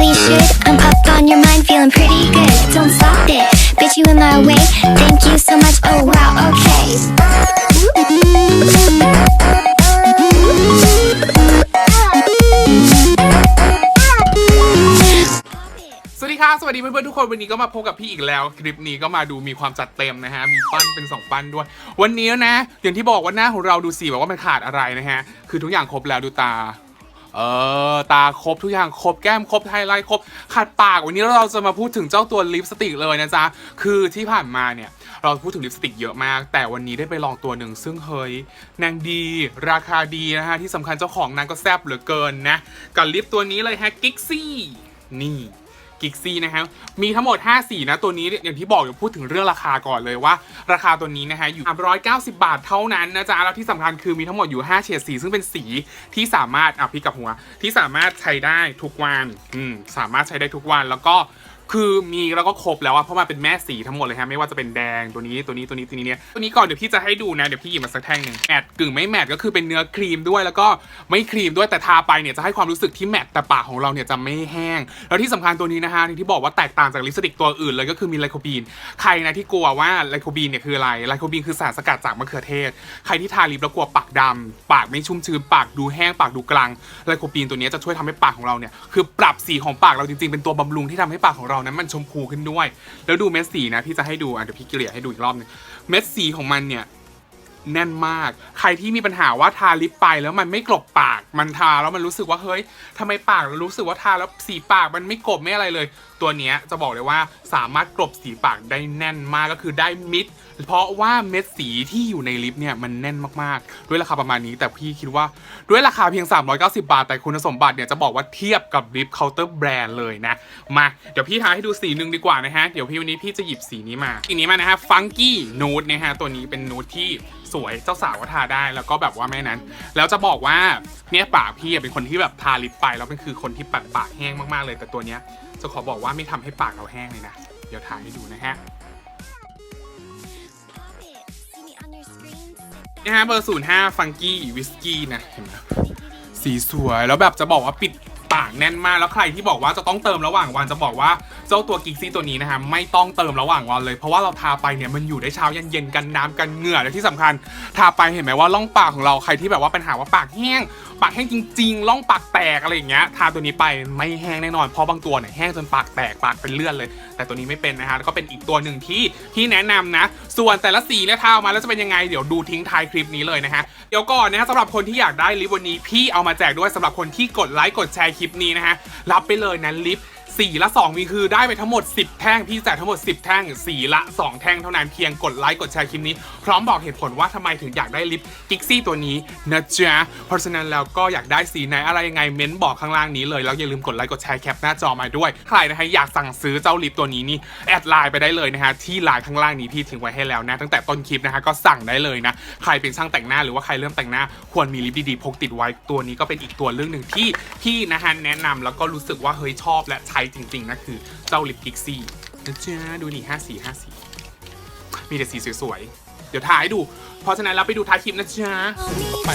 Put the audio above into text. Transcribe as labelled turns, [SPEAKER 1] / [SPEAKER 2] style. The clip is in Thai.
[SPEAKER 1] on your mind, feeling pretty good. Don't stop it, bitch, you in my way. Thank you so much. Oh wow, okay.
[SPEAKER 2] สวัสดีค่ะสวัสดีเพื่อนๆทุกคนวันนี้ก็มาพบกับพี่อีกแล้ว คลิปนี้ก็มาดูมีความจัดเต็มนะฮะ มีปั้นเป็นสองปั้นด้วย วันนี้นะ อย่างที่บอกว่าหน้าของเราดูสิแบบว่ามันขาดอะไรนะฮะ คือทุกอย่างครบแล้วดูตา เออ ตาครบทุกอย่างครบแก้มครบไฮไลท์ครบขัดปากวันนี้เราจะมาพูดถึงเจ้าตัวลิปสติกเลยนะจ๊ะ คือที่ผ่านมาเนี่ยเราพูดถึงลิปสติกเยอะมาก แต่วันนี้ได้ไปลองตัวหนึ่งซึ่งเฮ้ยนางดี ราคาดีนะฮะ ที่สำคัญเจ้าของนางก็แซ่บเหลือเกินนะ กับลิปตัวนี้เลยฮะกิกซี่นี่ กิกซี่นะครับมีทั้งหมด 5 สีนะตัวนี้อย่างที่บอกอยู่พูดถึงเรื่องราคาก่อนเลยว่า ราคาตัวนี้นะฮะอยู่ 390 บาทเท่านั้นนะจ๊ะแล้วที่สำคัญคือมีทั้งหมดอยู่ 5 เฉดสี ซึ่งเป็นสีที่สามารถอะพี่กับหัวที่สามารถใช้ได้ทุกวันอืมสามารถใช้ได้ทุกวันแล้วก็ คือมีแล้วก็ครบแล้วอะเพราะมันเป็นแม่สีทั้งหมดเลยฮะไม่ว่าจะเป็นแดงตัวนี้ตัวนี้ตัวนี้ตัวนี้เนี่ยตัวนี้ก่อนเดี๋ยวพี่จะให้ดูนะเดี๋ยวพี่หยิบมาสักแท่งหนึ่งแมตต์กึ่งไม่แมตต์ก็คือเป็นเนื้อครีมด้วยแล้วก็ไม่ครีมด้วยแต่ทาไปเนี่ยจะให้ความรู้สึกที่แมตต์แต่ปากของเราเนี่ยจะไม่แห้ง แล้วที่สำคัญตัวนี้นะฮะที่บอกว่าแตกต่างจากลิปสติกตัวอื่นเลยก็คือมีไลโคบีนใครนะที่กลัวว่าไลโคบีนเนี่ยคืออะไรไลโคบีนคือสารสกัดจากมะเขือเทศ ใครที่ทาลิปแล้วกลัวปากดำปากไม่ชุ่มชื้นปากดูแห้งปากดูกลางไลโคบีนตัวนี้จะช่วยทำให้ปากของเราเนี่ยคือปรับสีของปากเราจริงๆเป็นตัวบำรุงที่ทำให้ปากของเรานั้นมันชมพูขึ้นด้วย แล้วดูเม็ดสีนะพี่จะให้ดูอะเดี๋ยวพี่เกลี่ยให้ดูอีกรอบหนึงเม็ดสีของมันเนี่ยแน่นมาก ใครที่มีปัญหาว่าทาลิปไปแล้วมันไม่กลบปาก มันทาแล้วมันรู้สึกว่าเฮ้ยทำไมปากเรารู้สึกว่าทาแล้วสีปากมันไม่กลบไม่อะไรเลย ตัวนี้จะบอกเลยว่าสามารถกลบสีปากได้แน่นมากก็คือได้มิด เพราะว่าเม็ดสีที่อยู่ในลิปเนี่ยมันแน่นมากๆ ด้วยราคาประมาณนี้ แต่พี่คิดว่าด้วยราคาเพียง 390 บาท แต่คุณสมบัติเนี่ยจะบอกว่าเทียบกับลิปเคาน์เตอร์แบรนด์เลยนะ มาเดี๋ยวพี่ทาให้ดูสีหนึ่งดีกว่านะฮะ เดี๋ยวพี่วันนี้พี่จะหยิบสีนี้มาสีนี้มานะฮะฟังกี้นูดนะฮะตัวนี้เป็นนูดที่สวยเจ้าสาวก็ทาได้แล้วก็แบบว่าแม่นั้น แล้วจะบอกว่าเนี่ยปากพี่เป็นคนที่แบบทาลิปไปแล้วเป็นคือคนที่ปัดปากแห้งมากๆเลย แต่ตัวเนี้ยจะขอบอกว่าไม่ทำให้ปากเราแห้งเลยนะ เดี๋ยวทาให้ดูนะฮะนะฮะเบอร์05ฟังกี้วิสกี้นะเห็นไหมสีสวยแล้วแบบจะบอกว่าปิดากแน่นมากแล้วใครที่บอกว่าจะต้องเติมระหว่างวันจะบอกว่าเจ้าตัวกิกซี่ตัวนี้นะฮะไม่ต้องเติมระหว่างวันเลย เพราะว่าเราทาไปเนี่ยมันอยู่ได้เช้ายันเย็นกันน้ำกันเหงื่อและที่สำคัญ ทาไปเห็นไหมว่าร่องปากของเราใครที่แบบว่าปัญหาว่าปากแห้งปากแห้งจริงๆร่องปากแตกอะไรอย่างเงี้ยทาตัวนี้ไปไม่แห้งแน่นอนเพราะบางตัวเนี่ยแห้งจนปากแตกปากเป็นเลือดเลย แต่ตัวนี้ไม่เป็นนะฮะแล้วก็เป็นอีกตัวหนึ่งที่ที่แนะนำนะ ส่วนแต่ละสีเนี่ยทาออกมาแล้วจะเป็นยังไงเดี๋ยวดูทิ้งท้ายคลิปนี้เลยนะฮะเดี๋ยวก่อนนะฮะสำหรับคนที่อยากได้ลิปวันนี้พี่เอามาแจกด้วยสำหรับคนที่กดไลค์กดแชร์คลิปนี้นะฮะรับไปเลยนะลิป สีละ 2 มีคือได้ไปทั้งหมด 10 แท่ง พี่แจกทั้งหมด 10 แท่ง สีละ 2 แท่งเท่านั้นเพียงกดไลค์กดแชร์คลิปนี้ พร้อมบอกเหตุผลว่าทำไมถึงอยากได้ลิปกิกซี่ตัวนี้นะจ๊ะเพราะฉะนั้นแล้วก็อยากได้สีไหนอะไรยังไงเม้นบอกข้างล่างนี้เลย แล้วอย่าลืมกดไลค์กดแชร์แคปหน้าจอมาด้วย ใครนะฮะอยากสั่งซื้อเจ้าลิปตัวนี้นี่แอดไลน์ไปได้เลยนะฮะที่ไลน์ข้างล่างนี้พี่ทิ้งไว้ให้แล้วนะตั้งแต่ต้นคลิปนะฮะก็สั่งได้เลยนะใครเป็นช่างแต่งหน้าหรือว่าใครเริ่มแต่งหน้าควรมีลิปดีๆพกติดไว้ตัวนี้ก็เป็นอีกตัวเรื่องหนึ่งที่พี่นะฮะแนะนำแล้วก็รู้สึกว่าเฮ้ยชอบและใช้จริงๆนะคือเจ้าลิปพิกซี่นะจ๊ะดูนี่ห้าสีห้าสีมีแต่สีสวยๆ เดี๋ยวถ่ายให้ดู เพราะฉะนั้นเราไปดูท้ายคลิปนะจ๊ะ
[SPEAKER 1] ไป